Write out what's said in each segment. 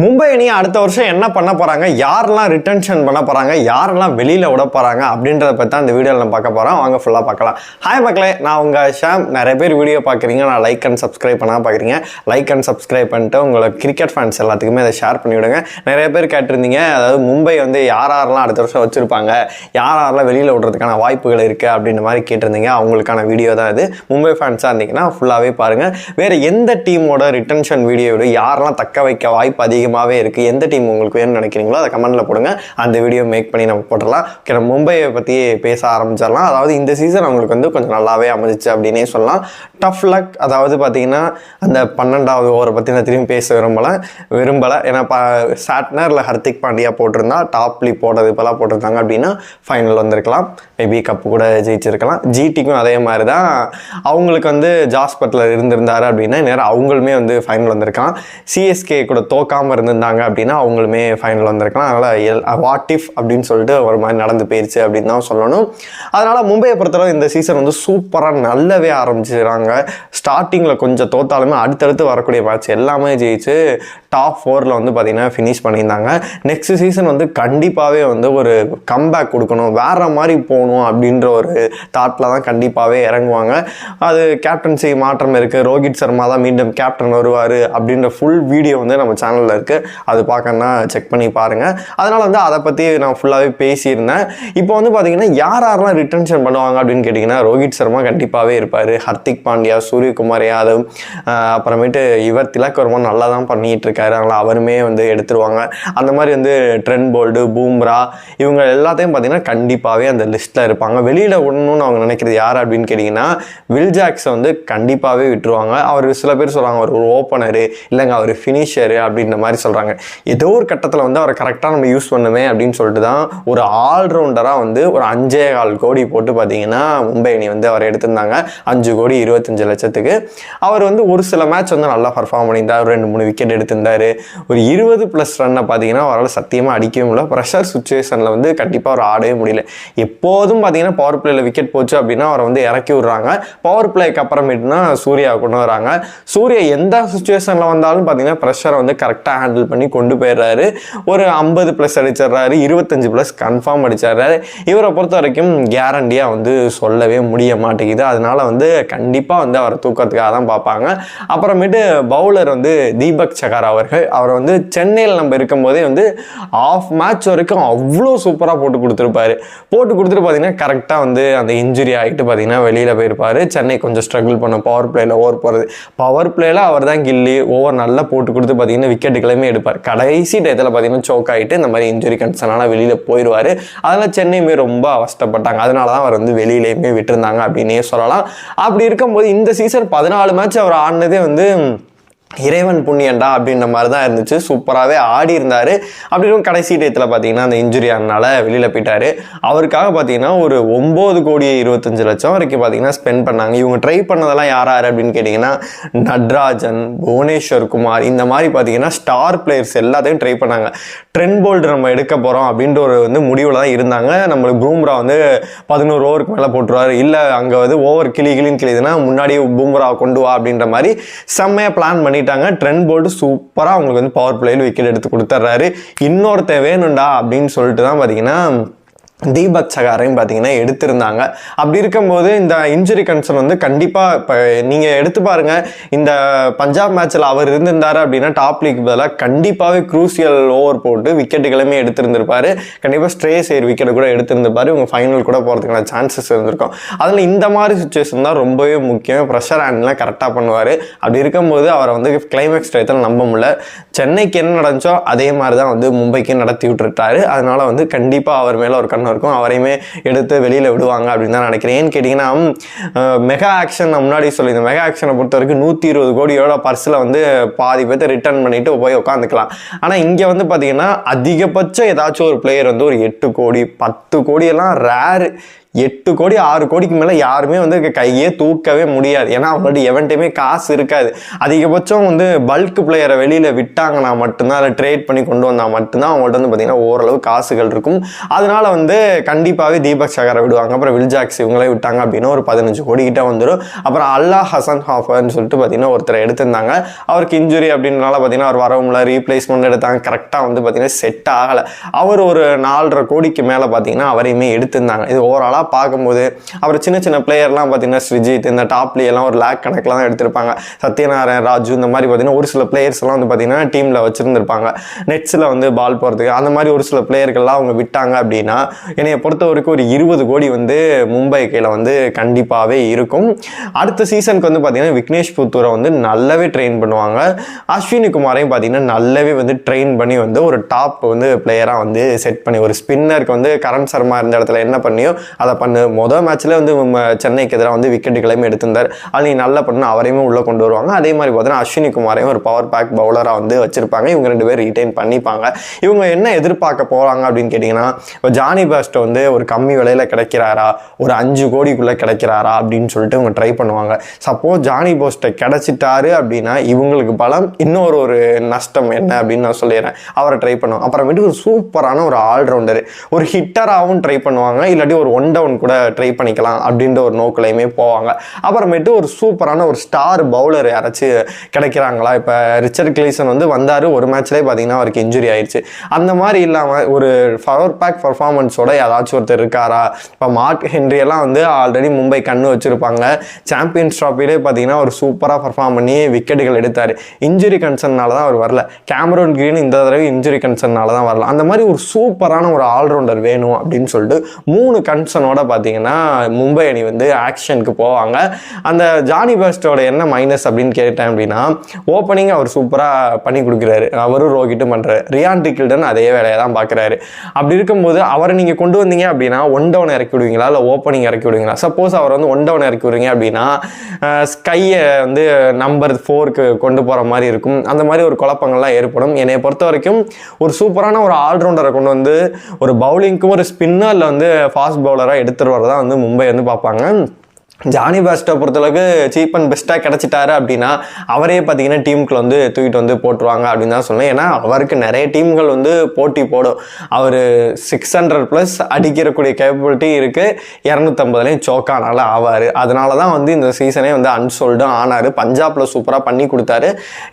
மும்பை அணி அடுத்த வருஷம் என்ன பண்ண போகிறாங்க யாரெல்லாம் ரிட்டன்ஷன் பண்ண போகிறாங்க யாரெல்லாம் வெளியில் விட போகிறாங்க அப்படின்றத பற்றி தான் இந்த வீடியோவில் நம்ம பார்க்க போகிறோம் வாங்க ஃபுல்லாக பார்க்கலாம். ஹாய் மக்களே நான் உங்கள் ஷாம். நிறைய பேர் வீடியோ பார்க்குறீங்க. நான் லைக் அண்ட் சப்ஸ்கிரைப் பண்ணால் பார்க்குறீங்க. லைக் அண்ட் சப்ஸ்கிரைப் பண்ணிட்டு உங்களுக்கு கிரிக்கெட் ஃபேன்ஸ் எல்லாத்துக்குமே அதை ஷேர் பண்ணி விடுங்க. நிறைய பேர் கேட்டிருந்தீங்க. அதாவது மும்பை வந்து யார் யாரெல்லாம் அடுத்த வருஷம் வச்சுருப்பாங்க? யார் யாரெல்லாம் வெளியில் விடுறதுக்கான வாய்ப்புகள் இருக்குது அப்படின்ற மாதிரி கேட்டிருந்தீங்க. அவங்களுக்கான வீடியோ தான் இது. மும்பை ஃபேன்ஸாக இருந்தீங்கன்னா ஃபுல்லாகவே பாருங்கள் வேறு எந்த டீமோட ரிட்டன்ஷன் வீடியோட யாரெல்லாம் தக்க வைக்க வாய்ப்பு அதிகம் அதிகமாகவே இருக்குது எந்த டீம் உங்களுக்கு வேணும்னு நினைக்கிறீங்களோ அதை கமெண்ட்டில் போடுங்க. அந்த வீடியோ மேக் பண்ணி நம்ம போட்டுடலாம். ஓகே நம்ம மும்பையை பற்றி பேச ஆரம்பிச்சிடலாம். அதாவது இந்த சீசன் அவங்களுக்கு வந்து கொஞ்சம் நல்லாவே அமைஞ்சிச்சு அப்படின்னே சொல்லலாம். டஃப் லக் அதாவது பார்த்தீங்கன்னா அந்த பன்னெண்டாவது ஓவரை பற்றி நான் திரும்பி பேச விரும்பலை விரும்பலை. ஏன்னா ப சாட்னரில் ஹர்திக் பாண்டியா போட்டிருந்தா டாப்லி போடுறது இப்போலாம் போட்டிருந்தாங்க அப்படின்னா ஃபைனல் வந்திருக்கலாம். மேபி கப்பு கூட ஜெயிச்சிருக்கலாம். ஜிடிக்கும் அதே மாதிரி தான் அவங்களுக்கு வந்து ஜாஸ்பட்டில் இருந்திருந்தார் இருந்திருந்தாரு அப்படின்னா நேரம் அவங்களுமே வந்து ஃபைனல் வந்திருக்கலாம். சிஎஸ்கே கூட தோக்காமல் இருந்திருந்தாங்க அப்படின்னா அவங்களுமே ஃபைனல் வந்திருக்கலாம். அதனால் எல் வாட் இஃப் அப்படின்னு சொல்லிட்டு ஒரு மாதிரி நடந்து போயிருச்சு அப்படின்னு தான் சொல்லணும். அதனால் மும்பையை பொறுத்தளவு இந்த சீசன் வந்து சூப்பராக நல்லாவே ஆரம்பிச்சிடுறாங்க ஸ்டார்டிங்கில் கொஞ்சம் தோத்தாலுமே அடுத்தடுத்து வரக்கூடிய மேட்ச் எல்லாமே ஜெயிச்சு டாப் ஃபோரில் வந்து பார்த்திங்கன்னா ஃபினிஷ் பண்ணியிருந்தாங்க. நெக்ஸ்ட் சீசன் வந்து கண்டிப்பாகவே வந்து ஒரு கம்பேக் கொடுக்கணும். வேறு மாதிரி போகணும் அப்படின்ற ஒரு தாட்டில் தான் கண்டிப்பாகவே இறங்குவாங்க. அது கேப்டன்சி மாற்றம் இருக்குது ரோஹித் சர்மா தான் மீண்டும் கேப்டன் வருவார் அப்படின்ற ஃபுல் வீடியோ வந்து நம்ம சேனலில் இருக்குது அது பார்க்கணுன்னா செக் பண்ணி பாருங்கள் அதனால் வந்து அதை பற்றி நான் ஃபுல்லாகவே பேசியிருந்தேன். இப்போ வந்து பார்த்தீங்கன்னா யார் யாரெல்லாம் ரிட்டன்ஷன் பண்ணுவாங்க அப்படின்னு கேட்டிங்கன்னா ரோஹித் சர்மா கண்டிப்பாகவே இருப்பார். ஹர்திக் பாண்டியா சூரியகுமார் யாதவ் அப்புறமேட்டு இவர் திலக் வர்மா நல்லா தான் பண்ணிகிட்டு இருக்காரு. அதனால் அவருமே வந்து எடுத்துருவாங்க. அந்த மாதிரி வந்து ட்ரெண்ட் போல்டு பூம்ரா இவங்க எல்லாத்தையும் பார்த்தீங்கன்னா கண்டிப்பாகவே அந்த லிஸ்ட்டில் இருப்பாங்க. வெளியில் விடணும்னு அவங்க நினைக்கிறது யார் அப்படின்னு கேட்டிங்கன்னா வில் ஜாக்ஸை வந்து கண்டிப்பாகவே விட்டுருவாங்க. அவர் சில பேர் சொல்கிறாங்க அவர் ஒரு ஓப்பனரு இல்லைங்க அவர் ஃபினிஷரு அப்படின்ற மாதிரி சொல்கிறாங்க ஏதோ ஒரு கட்டத்தில் வந்து அவரை கரெக்டாக நம்ம யூஸ் பண்ணுமே அப்படின்னு சொல்லிட்டு தான் ஒரு ஆல்ரவுண்டராக வந்து ஒரு அஞ்சே கால் கோடி போட்டு பார்த்தீங்கன்னா மும்பை அணி வந்து அவர் எடுத்திருந்தாங்க. அஞ்சு கோடி இருபத்தஞ்சு லட்சத்துக்கு. அவர் வந்து ஒரு சில மேட்ச் வந்து நல்லா பர்ஃபார்ம் பண்ணியிருந்தார். ரெண்டு மூணு விக்கெட் எடுத்திருந்தாரு. ஒரு இருபது ப்ளஸ் ரன்னை பார்த்தீங்கன்னா அவரால் சத்தியமாக அடிக்கவே முடியல. ப்ரெஷர் சுச்சுவேஷனில் வந்து கண்டிப்பாக அவர் ஆடவே முடியல. எப்போதும் பார்த்தீங்கன்னா பவர் பிளேயில் விக்கெட் போச்சு அப்படின்னா அவரை வந்து இறக்கி விட்றாங்க. பவர் பிளேக்கு அப்புறமேட்டுனா சூர்யா கொண்டு வராங்க. சூர்யா எந்த சுச்சுவேஷனில் வந்தாலும் பார்த்தீங்கன்னா ப்ரெஷரை வந்து கரெக்டாக ஹேண்டில் பண்ணி கொண்டு போயிடுறாரு. ஒரு ஐம்பது ப்ளஸ் அடிச்சிடுறாரு இருபத்தஞ்சு ப்ளஸ் கன்ஃபார்ம் அடிச்சிடுறாரு. இவரை பொறுத்த வரைக்கும் கேரண்டியாக வந்து சொல்லவே முடிய மாட்டேங்குது. அதனால வந்து கண்டிப்பாக வந்து அவரை தூக்கிறதுக்காக தான் பார்ப்பாங்க. அப்புறமேட்டு பவுலர் வந்து தீபக் சகார் அவர்கள் அவர் வந்து சென்னையில் நம்ம இருக்கும்போதே வந்து ஆஃப் மேட்ச் வரைக்கும் அவ்வளோ சூப்பராக போட்டு கொடுத்துருப்பாரு. போட்டு கொடுத்துட்டு பார்த்தீங்கன்னா கரெக்டாக வந்து அந்த இன்ஜுரி ஆகிட்டு பார்த்தீங்கன்னா வெளியில் போயிருப்பார். சென்னை கொஞ்சம் ஸ்ட்ரகிள் பண்ண பவர் பிளேயில் ஓவர் போகிறது பவர் பிளேயில் அவர் தான் கில்லி. ஓவர் நல்லா போட்டு கொடுத்து பார்த்தீங்கன்னா எல்லாமே எடுப்பார். கடைசி டயத்தில் பார்த்தீங்கன்னா சோக் ஆகிட்டு இந்த மாதிரி இன்ஜுரி கன்சர்னால வெளியில் போயிடுவார் அதனால் சென்னையுமே ரொம்ப அவஸ்தப்பட்டாங்க. அதனால தான் அவர் வந்து வெளியிலேயுமே விட்டுருந்தாங்க அப்படின்னே சொல்லலாம். அப்படி இருக்கும்போது இந்த சீசன் பதினாலு மேட்ச் அவர் ஆடினதே வந்து இறைவன் புண்ணியண்டா அப்படின்ற மாதிரி தான் இருந்துச்சு. சூப்பராகவே ஆடி இருந்தார். அப்படின்னு கடைசி டயத்தில் பார்த்தீங்கன்னா அந்த இன்ஜுரி ஆனால வெளியில் போயிட்டார். அவருக்காக பார்த்தீங்கன்னா ஒரு ஒம்பது கோடி இருபத்தஞ்சு லட்சம் வரைக்கும் பார்த்தீங்கன்னா ஸ்பெண்ட் பண்ணாங்க. இவங்க ட்ரை பண்ணதெல்லாம் யார் யார் அப்படின்னு கேட்டிங்கன்னா நட்ராஜன் புவனேஸ்வர் குமார் இந்த மாதிரி பார்த்தீங்கன்னா ஸ்டார் பிளேயர்ஸ் எல்லாத்தையும் ட்ரை பண்ணாங்க. ட்ரெண்ட் போல்டு நம்ம எடுக்க போகிறோம் அப்படின்ற ஒரு வந்து முடிவில் தான் இருந்தாங்க. நம்மளுக்கு பூம்ரா வந்து பதினோரு ஓவருக்கு மேலே போட்டுருவார். இல்லை அங்கே வந்து ஓவர் கிளி கிளின்னு கிளிதுன்னா முன்னாடியே பூம்ரா கொண்டு வா அப்படின்ற மாதிரி செம்மையாக பிளான் பண்ணிட்டாங்க. ட்ரெண்ட் போல்டு சூப்பராக அவங்களுக்கு வந்து பவர் பிளேயில் விக்கெட் எடுத்து கொடுத்துட்றாரு இன்னொருத்த வேணும்டா அப்படின்னு சொல்லிட்டு தான் பார்த்தீங்கன்னா தீபக் சகாரையும் பார்த்தீங்கன்னா எடுத்திருந்தாங்க. அப்படி இருக்கும்போது இந்த இன்ஜுரி கன்சர்ன் வந்து கண்டிப்பாக இப்போ நீங்கள் எடுத்து பாருங்க. இந்த பஞ்சாப் மேட்ச்சில் அவர் இருந்திருந்தார் அப்படின்னா டாப் லீக் பதிலாக கண்டிப்பாகவே க்ரூசியல் ஓவர் போட்டு விக்கெட்டுகளுமே எடுத்திருந்திருப்பார். கண்டிப்பாக ஸ்ட்ரே சேர் விக்கெட்டு கூட எடுத்திருந்திருப்பாரு. இவங்க ஃபைனல் கூட போகிறதுக்கான சான்சஸ் இருந்திருக்கும். அதில் இந்த மாதிரி சுச்சுவேஷன் தான் ரொம்பவே முக்கியம். ப்ரெஷர் ஹேண்ட்லாம் கரெக்டாக பண்ணுவார். அப்படி இருக்கும்போது அவரை வந்து கிளைமேக்ஸ் டயத்தில் நம்ப முடியல. சென்னைக்கு என்ன நடந்துச்சோ அதே மாதிரி தான் வந்து மும்பைக்கு நடத்தி விட்டுருட்டாரு அதனால் வந்து கண்டிப்பாக அவர் மேலே ஒரு கண்ணு இருக்கும் அவரையுமே எடுத்து வெளியில் விடுவாங்க அப்படின்னு தான் நினைக்கிறேன். ஏன்னு கேட்டிங்கன்னா மெகா ஆக்ஷன் நான் முன்னாடி சொல்லியிருந்தேன். மெகா ஆக்ஷனை பொறுத்த வரைக்கும் நூற்றி இருபது கோடியோட பர்ஸில் வந்து பாதி பேர்த்த ரிட்டர்ன் பண்ணிட்டு போய் உட்காந்துக்கலாம் ஆனால் இங்கே வந்து பார்த்தீங்கன்னா அதிகபட்சம் ஏதாச்சும் ஒரு பிளேயர் வந்து ஒரு எட்டு கோடி பத்து கோடியெல்லாம் ரேரு எட்டு கோடி ஆறு கோடிக்கு மேலே யாருமே வந்து கையே தூக்கவே முடியாது. ஏன்னா அவங்களோட எவன்ட்டையுமே காசு இருக்காது. அதிகபட்சம் வந்து பல்க் பிளேயரை வெளியில் விட்டாங்கன்னா மட்டும்தான் அதை ட்ரேட் பண்ணி கொண்டு வந்தால் மட்டும்தான் அவங்கள்ட்ட வந்து பார்த்தீங்கன்னா ஓரளவு காசுகள் இருக்கும். அதனால வந்து கண்டிப்பாகவே தீபக் சகரை விடுவாங்க. அப்புறம் வில்ஜாக்ஸ் இவங்களே விட்டாங்க அப்படின்னா ஒரு பதினஞ்சு கோடி கிட்ட வந்துடும் அப்புறம் அல்லா ஹசன் ஹாஃபர்னு சொல்லிட்டு பார்த்தீங்கன்னா ஒருத்தர் எடுத்திருந்தாங்க. அவருக்கு இன்ஜுரி அப்படின்றனால பார்த்தீங்கன்னா அவர் வரவும்ல ரீப்ளேஸ்மெண்ட் எடுத்தாங்க. கரெக்டாக வந்து பார்த்தீங்கன்னா செட் ஆகலை. அவர் ஒரு நாலரை கோடிக்கு மேலே பார்த்தீங்கன்னா அவரையுமே எடுத்திருந்தாங்க. இது ஓவராலாக பார்க்கும்போது அப்புறம் சின்ன சின்ன பிளேயர்லாம் பார்த்தீங்கன்னா ஸ்ரிஜித் இந்த டாப்லி எல்லாம் ஒரு லேக் கணக்கில் தான் எடுத்திருப்பாங்க. சத்யநாராயண் ராஜு இந்த மாதிரி பார்த்தீங்கன்னா ஒரு சில பிளேயர்ஸ் எல்லாம் வந்து பார்த்தீங்கன்னா டீமில் வச்சுருந்துருப்பாங்க. நெட்ஸில் வந்து பால் போகிறதுக்கு அந்த மாதிரி ஒரு சில பிளேயர்கள்லாம் அவங்க விட்டாங்க அப்படின்னா என்னைய பொறுத்த வரைக்கும் ஒரு இருபது கோடி வந்து மும்பை கையில் வந்து கண்டிப்பாகவே இருக்கும். அடுத்த சீசனுக்கு வந்து பார்த்தீங்கன்னா விக்னேஷ் புத்தூரை வந்து நல்லாவே ட்ரெயின் பண்ணுவாங்க. அஸ்வினி குமாரையும் பார்த்தீங்கன்னா நல்லாவே வந்து ட்ரெயின் பண்ணி வந்து ஒரு டாப் வந்து பிளேயராக வந்து செட் பண்ணி ஒரு ஸ்பின்னருக்கு வந்து கரண் சர்மா இருந்த இடத்துல என்ன பண்ணியோ அதை பண்ணு. மொதல் மேட்ச்ல வந்து நம்ம சென்னைக்கு எதிராக வந்து விக்கெட்டுகளையும் எடுத்திருந்தார். அது நீ நல்லா பண்ண அவரையுமே உள்ளே கொண்டு வருவாங்க. அதே மாதிரி பார்த்தீங்கன்னா அஸ்வினி குமாரையும் ஒரு பவர் பேக் பவுலராக வந்து வச்சிருப்பாங்க. இவங்க ரெண்டு பேரும் ரீட்டைன் பண்ணிப்பாங்க. இவங்க என்ன எதிர்பார்க்க போகிறாங்க அப்படின்னு கேட்டிங்கன்னா இப்போ ஜானி பாஸ்ட்டை வந்து ஒரு கம்மி விலையில் கிடைக்கிறாரா? ஒரு அஞ்சு கோடிக்குள்ளே கிடைக்கிறாரா? அப்படின்னு சொல்லிட்டு இவங்க ட்ரை பண்ணுவாங்க. சப்போஸ் ஜானி போஸ்ட்டை கிடைச்சிட்டாரு அப்படின்னா இவங்களுக்கு பலம் இன்னொரு ஒரு நஷ்டம் என்ன அப்படின்னு நான் சொல்லிடுறேன். அவரை ட்ரை பண்ணுவாங்க. அப்புறமேட்டு ஒரு சூப்பரான ஒரு ஆல்ரவுண்டர் ஒரு ஹிட்டராகவும் ட்ரை பண்ணுவாங்க. இல்லாட்டி ஒரு ஒன் டவுன் கூட ட்ரை பண்ணிக்கலாம் அப்படின்ற ஒரு நோக்கிலையுமே போவாங்க. அப்புறமேட்டு ஒரு சூப்பரான ஒரு ஸ்டார் பவுலர் யாராச்சும் கிடைக்கிறாங்களா? இப்போ ரிச்சர்ட் கிளீசன் வந்து வந்தார் ஒரு மேட்ச்லேயே பார்த்தீங்கன்னா அவருக்கு இன்ஜுரி ஆயிடுச்சு அந்த மாதிரி இல்லாமல் ஒரு பவர் பேக் பர்ஃபார்மன்ஸோட யாராச்சும் ஒருத்தர் இருக்காரா? இப்போ மார்க் ஹென்ரியெல்லாம் வந்து ஆல்ரெடி மும்பை கண்ணு வச்சுருப்பாங்க. சாம்பியன்ஸ் ட்ராஃபிலே பார்த்தீங்கன்னா ஒரு சூப்பராக பர்ஃபார்ம் பண்ணி விக்கெட்டுகள் எடுத்தார். இன்ஜுரி கன்சர்னால தான் அவர் வரல. கேமரோன் கிரீன் இந்த தடவை இன்ஜுரி கன்சர்னால தான் வரல. அந்த மாதிரி ஒரு சூப்பரான ஒரு ஆல்ரவுண்டர் வேணும் அப்படின்னு சொல்லிட்டு மூணு கன்சர்னோட பார்த்தீங்கன்னா மும்பை அணி வந்து ஆக்ஷனுக்கு போவாங்க. அந்த ஜானி பெஸ்டோட என்ன மைனஸ் அப்படின்னு கேட்டேன் அப்படின்னா ஓப்பனிங் அவர் சூப்பராக பண்ணி கொடுக்குறாரு. அவரும் ரோஹிட்டும் பண்ணுறாரு ரியான் டிக்கில்டன் அதே வேலையை தான் பார்க்குறாரு அப்படி இருக்கும்போது அவரை நீங்கள் கொண்டு வந்தீங்க அப்படின்னா ஒன் டவுன் இறக்கி விடுவீங்களா? இல்லை ஓப்பனிங் இறக்கி விடுவீங்களா? சப்போஸ் அவர் வந்து ஒன் டவுன் இறக்கி விடுறீங்க அப்படின்னா ஸ்கையை வந்து நம்பர் ஃபோருக்கு கொண்டு போகிற மாதிரி இருக்கும். அந்த மாதிரி ஒரு குழப்பங்கள்லாம் ஏற்படும். என்னை பொறுத்த வரைக்கும் ஒரு சூப்பரான ஒரு ஆல்ரவுண்டரை கொண்டு வந்து ஒரு பவுலிங்க்கும் ஒரு ஸ்பின்னரில் வந்து ஃபாஸ்ட் பவுலராக எடுத்துகிட்டு வரதான் வந்து மும்பை வந்து பார்ப்பாங்க. ஜானி பாஸ்ட்டை பொறுத்தளவுக்கு சீப் அண்ட் பெஸ்ட்டாக கிடச்சிட்டாரு அப்படின்னா அவரே பார்த்தீங்கன்னா டீமுக்குள்ள வந்து தூக்கிட்டு வந்து போட்டுருவாங்க அப்படின்னு தான் சொன்னேன் ஏன்னா அவருக்கு நிறைய டீம்கள் வந்து போட்டி போடும். அவர் சிக்ஸ் ஹண்ட்ரட் ப்ளஸ் அடிக்கிறக்கூடிய கேப்பபிலிட்டி இருக்குது இரநூத்தம்பதுலேயும் சோக்கானால ஆவார். அதனால தான் வந்து இந்த சீசனே வந்து அன்சோல்டும் ஆனார். பஞ்சாபில் சூப்பராக பண்ணி கொடுத்தாரு.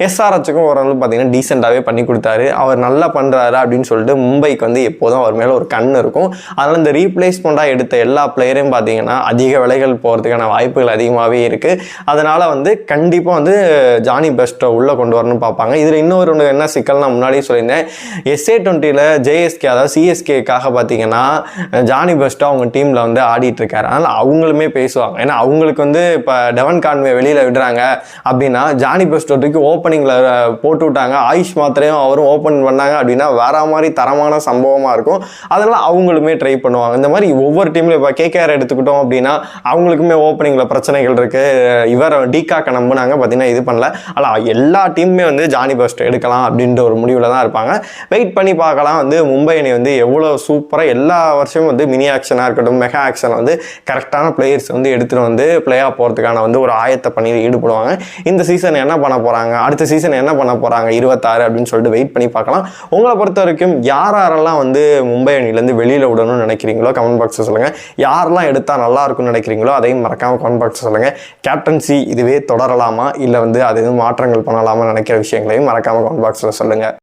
எஸ்ஆர்ஹெச்சுக்கும் ஓரளவு பார்த்தீங்கன்னா டீசெண்டாகவே பண்ணி கொடுத்தாரு. அவர் நல்லா பண்ணுறாரு அப்படின்னு சொல்லிட்டு மும்பைக்கு வந்து எப்போதும் அவர் மேலே ஒரு கண் இருக்கும். அதனால் இந்த ரீப்ளேஸ்மெண்ட்டாக எடுத்த எல்லா பிளேயரையும் பார்த்தீங்கன்னா அதிக விலைகள் போகிறதுக்கு போகிறதுக்கான வாய்ப்புகள் அதிகமாகவே இருக்குது அதனால் வந்து கண்டிப்பாக வந்து ஜானி பெஸ்ட்டை உள்ளே கொண்டு வரணும்னு பார்ப்பாங்க. இதில் இன்னொரு ஒன்று என்ன சிக்கல் நான் முன்னாடியே சொல்லியிருந்தேன். எஸ்ஏ டுவெண்ட்டியில் ஜேஎஸ்கே அதாவது சிஎஸ்கேக்காக பார்த்தீங்கன்னா ஜானி பெஸ்ட்டாக அவங்க டீமில் வந்து ஆடிட்டுருக்காரு அதனால் அவங்களுமே பேசுவாங்க. ஏன்னா அவங்களுக்கு வந்து இப்போ டெவன் கான்வே வெளியில் விடுறாங்க அப்படின்னா ஜானி பெஸ்டோட்டுக்கு ஓப்பனிங்கில் போட்டு விட்டாங்க. ஆயுஷ் மாத்திரையும் அவரும் ஓப்பன் பண்ணாங்க அப்படின்னா வேற மாதிரி தரமான சம்பவமாக இருக்கும். அதனால் அவங்களுமே ட்ரை பண்ணுவாங்க. இந்த மாதிரி ஒவ்வொரு டீம்லையும் இப்போ கேகேஆர் எடுத்துக்கிட்டோம் அப்படின்னா அவங்களுக்குமே ஓப்பனிங்கில் பிரச்சனைகள் இருக்குது இவர் டிகாக்க நம்பினாங்க பார்த்தீங்கன்னா இது பண்ணல. ஆனால் எல்லா டீமுமே வந்து ஜானி பெஸ்ட் எடுக்கலாம் அப்படின்ற ஒரு முடிவில் தான் இருப்பாங்க. வெயிட் பண்ணி பார்க்கலாம். வந்து மும்பை அணி வந்து எவ்வளோ சூப்பராக எல்லா வருஷமும் வந்து மினி ஆக்ஷனாக இருக்கட்டும் மெகா ஆக்ஷனை வந்து கரெக்டான பிளேயர்ஸ் வந்து எடுத்துகிட்டு வந்து பிளே ஆஃப் போகிறதுக்கான வந்து ஒரு ஆயத்தை பணியில் ஈடுபடுவாங்க. இந்த சீசன் என்ன பண்ண போகிறாங்க அடுத்த சீசன் என்ன பண்ண போகிறாங்க இருபத்தாறு அப்படின்னு சொல்லிட்டு வெயிட் பண்ணி பார்க்கலாம். உங்களை பொறுத்த வரைக்கும் யார் யாரெல்லாம் வந்து மும்பை அணிலேருந்து வெளியில் விடணும்னு நினைக்கிறீங்களோ கமெண்ட் பாக்ஸில் சொல்லுங்கள் யாரெல்லாம் எடுத்தால் நல்லா இருக்கும்னு நினைக்கிறீங்களோ அதையும் மறக்காமல் கமெண்ட் பாக்ஸ் சொல்லுங்கள் கேப்டன்சி இதுவே தொடரலாமா? இல்லை வந்து அது எதுவும் மாற்றங்கள் பண்ணலாமா நினைக்கிற விஷயங்களையும் மறக்காமல் கமெண்ட் பாக்ஸில் சொல்லுங்கள்